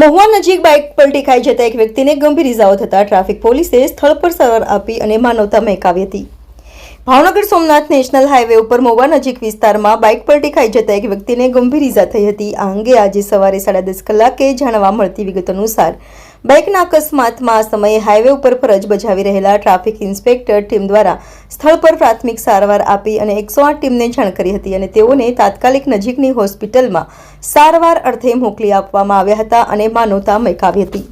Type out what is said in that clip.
મહુવા નજીક બાઇક પલટી ખાઈ જતા એક વ્યક્તિને ગંભીર ઇજાઓ થતા ટ્રાફિક પોલીસે સ્થળ પર સારવાર આપી અને માનવતા મહેકાવી હતી. ભાવનગર સોમનાથ નેશનલ હાઈવે ઉપર મહુવા નજીક વિસ્તારમાં બાઇક પલટી ખાઈ જતા એક વ્યક્તિને ગંભીર ઇજા થઈ હતી. આ અંગે આજે સવારે સાડા દસ કલાકે જાણવા મળતી વિગત અનુસાર બાઇકના અકસ્માતમાં આ સમયે હાઈવે ઉપર ફરજ બજાવી રહેલા ટ્રાફિક ઇન્સ્પેક્ટર ટીમ દ્વારા સ્થળ પર પ્રાથમિક સારવાર આપી અને એકસો આઠ ટીમને જાણ કરી હતી અને તેઓને તાત્કાલિક નજીકની હોસ્પિટલમાં સારવાર અર્થે મોકલી આપવામાં આવ્યા હતા અને માનવતા મહેકાવી હતી.